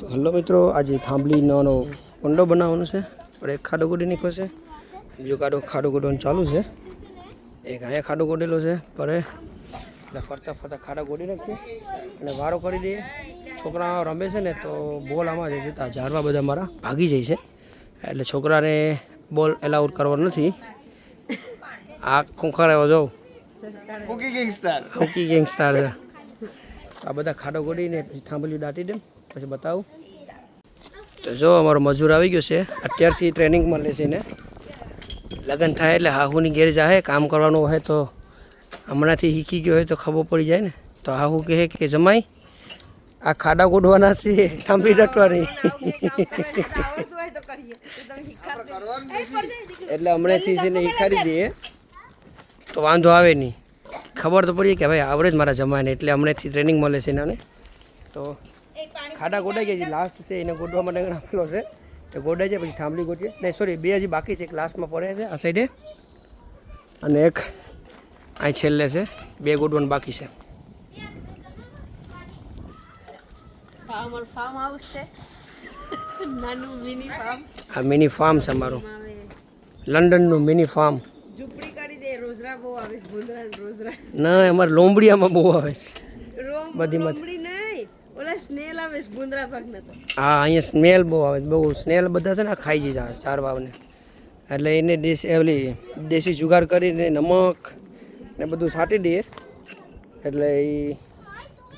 તો હલો મિત્રો આજે થાંભલીનો નાનો કુંડો બનાવવાનો છે. પણ એક ખાડો ગોડી નીકળ્યો છે. બીજો કાઢો ખાડો ગોડવાનું ચાલુ છે. એક અહીંયા ખાડો ગોડેલો છે. પરે એટલે ફરતા ફરતા ખાડા ગોડી નાખીએ અને વારો કરી દઈએ. છોકરા રમે છે ને તો બોલ આમાં જશે તો ઝાડવા બધા મારા ભાગી જાય છે. એટલે છોકરાને બોલ એલાઉડ કરવાનો નથી. આ આવ્યો હોકી કુકી ગેંગસ્ટર. હોકી ગેંગસ્ટાર છે. આ બધા ખાડો ગોડીને પછી થાંભલ્યું દાટી દે પછી બતાવું. તો જો અમારો મજૂર આવી ગયો છે. અત્યારથી ટ્રેનિંગમાં છે ને લગ્ન થાય એટલે હાહુની ઘેર જાય કામ કરવાનું હોય તો હમણાંથી શીખી ગયો હોય તો ખબર પડી જાય ને. તો હાહુ કહે કે, જમાઈ, આ ખાડા ગોડવાના છે થાંભી ડટવાની એટલે હમણાંથી છે ને શીખાડી દઈએ. તો વાંધો આવે નહીં. ખબર તો પડી કે, ભાઈ, આવડે જ મારા જમાને, એટલે હમણાંથી ટ્રેનિંગ મળે છે એને તો ખાડા ગોડાઈ ગયા છે. લાસ્ટ છે એને ગોડવા માટે રાખેલો છે. તો ગોડાઈ જાય પછી થાંભલી ગોટીએ નહીં સોરી બે હજી બાકી છે. એક લાસ્ટમાં પડે છે આ સાઈડે અને એક અહીં છેલ્લે છે. બે ગોડવાનું બાકી છે. તો ફાર્મ હાઉસ છે. નાનું મિની ફાર્મ આ મિની ફાર્મ છે અમારું. લંડનનું મિની ફાર્મ ઝૂંપડી કરી દે રોજરા બહુ આવે છે ભૂંદરા રોજરા. ના અમારે લોંબડિયામાં બહુ આવે છે. રોમ બધી મત- રોમડી નહીં ઓલા સ્નેલ આવે છે ભૂંદરા ભાગના તો. હા અહીંયા સ્મેલ બહુ આવે છે. બહુ સ્નેલ બધા છે ને આ ખાઈ જાય ચાર વાવને. એટલે એને દેશી ઓલી દેશી જુગાર કરીને નમક ને બધું છાંટી દઈએ. એટલે એ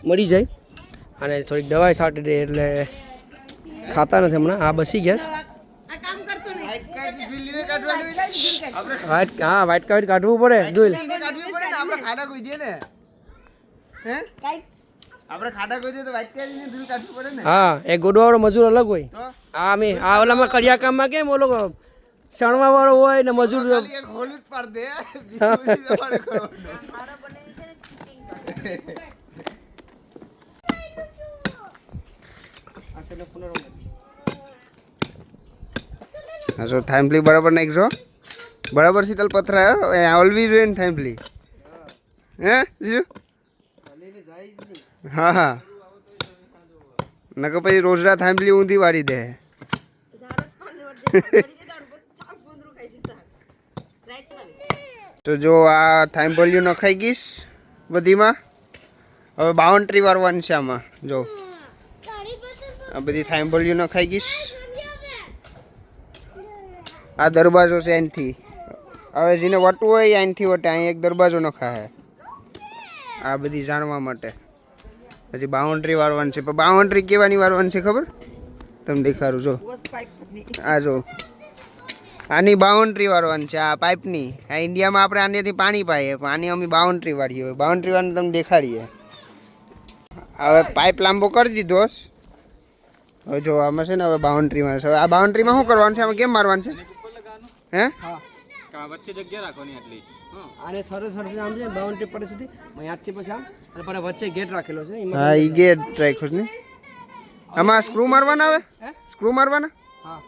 મરી જાય. અને થોડીક દવાઈ છાંટી દઈએ એટલે ખાતા નથી હમણાં. આ બસી ગયા હા કાઢી કાઢવું પડે જોઈ લે. કાઢવી પડે ને? આપણે ખાડા કોઈ દે ને? હે? કાંઈ આપણે ખાડા કોઈ તો વાઈટ દિલ કાઢવી પડે ને. હા એ ગોડવાવાળો મજૂર અલગ હોય. હા આ મેં આ ઓલામાં કડિયા કામમાં કેમ ઓલો સણવા વાળો હોય ને મજૂર ખાલી જ પાડ દે. બીજું બધું તમારે કરવાનું. હા જો થાંભલી બરાબર નાખજો બરાબર શીતલ પથરા એ ઓલવી જોઈએ ને થાંભલી હે જીજુ હા હા. નકર પછી રોજડા થાંભલી ઊંધી વાળી દે. તો જો આ થાંભલિયું નખાઈ ગઈશ બધીમાં. હવે બાઉન્ડ્રી વાળવાની છે આમાં, જો. આ બધી થાંભલિયું નખાઈ ગઈશ. આ દરવાજો છે એનથી હવે જેને વટવું હોય એનથી વટે, અહીં એક દરવાજો નખાય. આ બધી જાણવા માટે. પછી બાઉન્ડ્રી વાળવાની છે. પણ બાઉન્ડ્રી કેવાની વાળવાની છે ખબર? તમને દેખાડું જો. આ જો. આની બાઉન્ડ્રી વાળવાની છે આ પાઇપની. આ ઇન્ડિયામાં આપણે આનેથી પાણી પાઈએ પણ આની અમે બાઉન્ડ્રી વાળીએ હોય. બાઉન્ડ્રી વાળને તમને દેખાડીએ. હવે પાઇપ લાંબો કરી દીધો હવે જો આમાં છે ને હવે બાઉન્ડ્રી માં હવે આ બાઉન્ડ્રીમાં શું કરવાનું છે? આમાં કેમ મારવાનું છે? હે? આને થોડે થોડે આમ છે બાઉન્ડ્રી પડે સુધી અહીંયાથી પછી આમ અને પછી વચ્ચે ગેટ રાખેલો છે હા ઈ ગેટ રાખ્યો છે ને. આમાં સ્ક્રૂ મારવાના આવે? સ્ક્રૂ મારવાના? હા.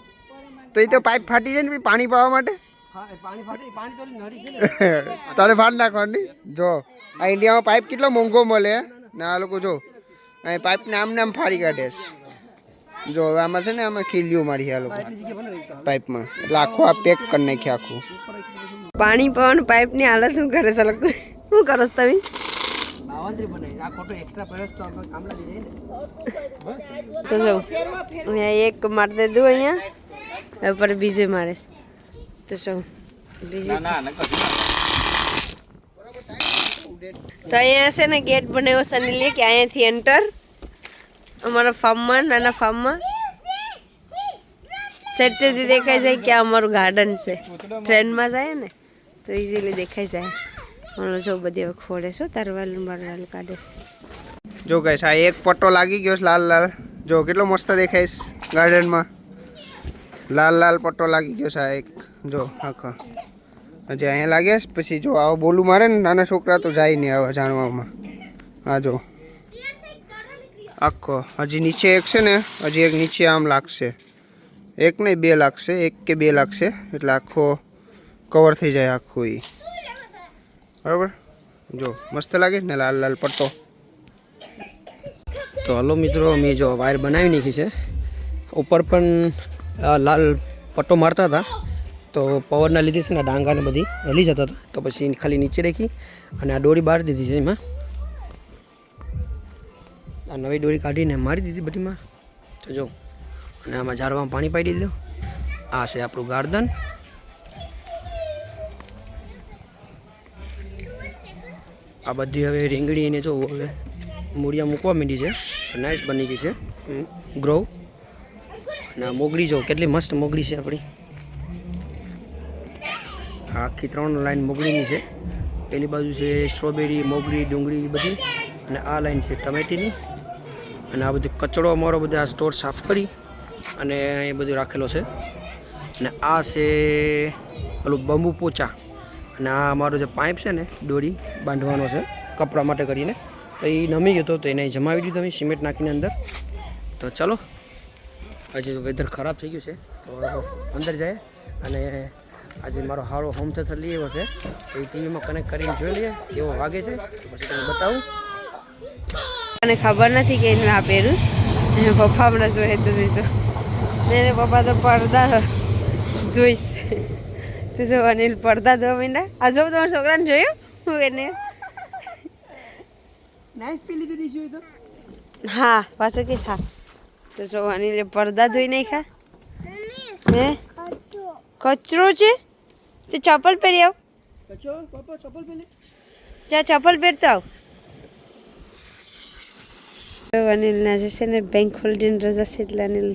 તો એ તો પાઇપ ફાટી જાય ને પાણી પાવા માટે? ને. તારે ફાટ નાખવાની? જો આ ઇન્ડિયામાં પાઇપ કેટલો મોંઘો મળે ને આ લોકો જો અહીં પાઇપ ને આમ ફાડી કાઢે છે. જો હવે આમાં છે ને આમાં ખીલ્યું મારી આ લોકો. પાઇપમાં એટલે આખું આ પેક કરી નાખ્યું આખું. પાણી પવન પાઇપની હાલત શું કરે છે? લોકો શું કરો તમે? તો જો અહીંયા એક મારી દીધું અહીંયા. ઉપર બીજે મારે તો શું બીજે. તો અહીંયા છે ને ગેટ બનાવ્યો સની કે અહીંયાથી એન્ટર અમારા ફાર્મમાં નાના ફાર્મમાં. સેટેથી દેખાય છે કે અમારું ગાર્ડન છે. ટ્રેનમાં જાય ને. તો ઇઝીલી દેખાઈ જાય. પણ જો બધી હવે ખોડે છો તરવાલું મરવાલ કાઢે જો ગાઈસ આ એક પટ્ટો લાગી ગયો લાલ લાલ. જો, કેટલો મસ્ત દેખાઈશ ગાર્ડનમાં લાલ લાલ પટ્ટો લાગી ગયો છે આ એક. જો, આખો. હજી અહીંયા લાગે છે, પછી જો, આવો બોલું મારે ને, નાના છોકરા તો જાય નહીં આવા જાણવામાં. હા જો. આખો. હજી નીચે એક છે ને, હજી એક નીચે આમ લાગશે. એક નહીં, બે લાગશે, એક કે બે લાગશે. એટલે આખો કવર થઈ જાય આખું એ બરાબર? જો, મસ્ત લાગે ને લાલ લાલ પટ્ટો. તો હલો મિત્રો, અમે જો વાયર બનાવી નાખી છે. ઉપર પણ લાલ પટ્ટો મારતા હતા. તો પવનના લીધે છે ને ડાંગાને બધી હલી જતા હતા. તો પછી ખાલી નીચે રાખી અને આ દોરી બહાર દીધી છે એમાં. આ નવી દોરી કાઢીને મારી દીધી બધીમાં તો જો, અને આમાં ઝાડવામાં પાણી પાડી દીધું. આ છે આપણું ગાર્ડન. આ બધી હવે રીંગણી એને જોવું હવે મૂળિયા મૂકવા માંડી છે. નાઇસ બની ગઈ છે. ગ્રો અને મોગળી જો, કેટલી મસ્ત મોગરી છે આપણી. આખી ત્રણ લાઈન મોગળીની છે. પેલી બાજુ છે સ્ટ્રોબેરી મોગરી ડુંગળી બધી. અને આ લાઈન છે ટમેટીની. અને આ બધું કચરો અમારો બધો આ સ્ટોર સાફ કરી અને એ બધું રાખેલો છે. અને આ છે પેલું બંબુ પોચા. અને આ અમારો જે પાઇપ છે ને, દોરી બાંધવાનો છે, કપડા માટે કરીને. તો એ નમી ગયો હતો તો એને જમાવી દીધું અમે સિમેન્ટ નાખીને અંદર. તો ચાલો, આજે વેધર ખરાબ થઈ ગયું છે. તો અંદર જાય અને આજે મારો હારો હોમ થિયેટર લઈ આવ્યો છે. તો એ ટીવીમાં કનેક્ટ કરીને જોઈ લઈએ એવો વાગે છે. પછી તમને બતાવું. મને ખબર નથી કે એને આ પહેરું પપ્પા હમણાં જોઈએ તો જોઈશું. ને પપ્પા તો પડદા જોઈશ તો જો અનિલ પડદા ધોવા માંડ્યા આ જો તમારા છોકરાને જોયું? હું એને નાઈસ પેલી દીધી છે તો હા પાછો કે હા તો જો અનિલે પડદા ધોઈ નાખ્યા. હે? કચરો છે? તો ચપ્પલ પહેરી આવ. કચરો? પપ્પા ચપ્પલ પહેરી જ્યાં ચપ્પલ પહેરતો આવ. તો અનિલના જે છે ને બેંક હોલ્ડીને રજા છે એટલે અનિલ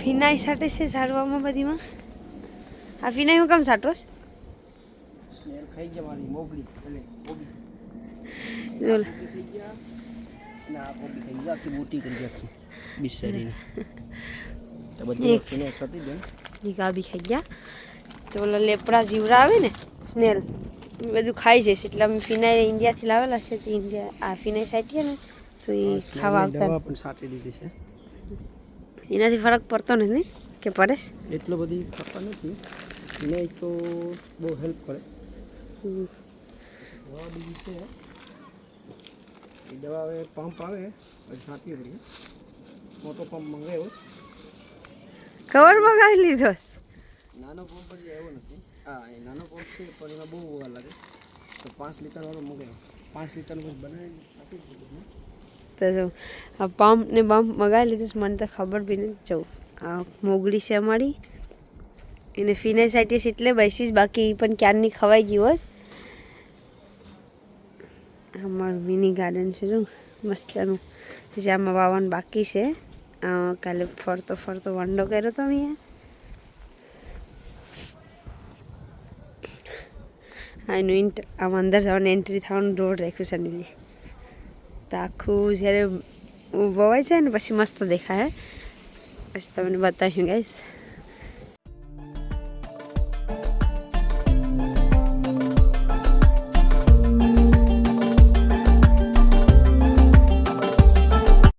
ફિનાઈ સાટે છે ઝાડવામાં બધીમાં. આ ફિનાઈ હું કેમ સાટો સ્નેલ ખાઈ જવાની મારી એટલે કોબી બોલ ખાઈ ગયા અને કોબી ખાઈ ગયા આખી મોટી કરી આખી તો બધી ખાઈ ગયા. તો ઓલા લેપડા જીવડા આવે ને સ્નેલ એ બધું ખાઈ જશે એટલે અમે ફિનાઈ ઇન્ડિયાથી લાવેલા છે તો ઇન્ડિયા આ ફિનાઈ સાટીએ ને તો એ ખાવા આવતા પણ સાચી દીધી છે. એનાથી ફરક પડતો નથી કે પડે? એટલો બધી ખાતા નથી. નહીં તો બહુ હેલ્પ કરે. દવા બીજી છે એ દવા હવે પંપ આવે પછી સાપીએ પડીએ મોટો પંપ મંગાવ્યો કવર મંગાવી લીધો. નાનો પંપ પછી આવ્યો નથી. હા એ નાનો પંપ છે પણ એમાં બહુ વગર લાગે. તો પાંચ લીટરવાળો મંગાવ્યો પાંચ લીટરનો પછી બનાવી આપી દીધું તો જો આ પંપ ને બમ્પ મગાવી લીધું મને તો ખબર બી નથી. જવું આ મોગળી છે અમારી. એને ફિનાઇસાઇટિસ એટલે બેસીસ બાકી એ પણ ક્યારની ખવાઈ ગઈ હોત. અમારું મિની ગાર્ડન છે, જો. મસ્તનું જે આમાં વાવન બાકી છે. કાલે ફરતો ફરતો વંડો કર્યો તો મેં આ એનું ઇન્ટ આમ અંદર જવાનું એન્ટ્રી થવાનું રોડ રાખ્યું છે, નીલી. તો આખું જ્યારે વવાય જાય ને, પછી મસ્ત દેખાય પછી તમને બતાવ્યું ગાઈશ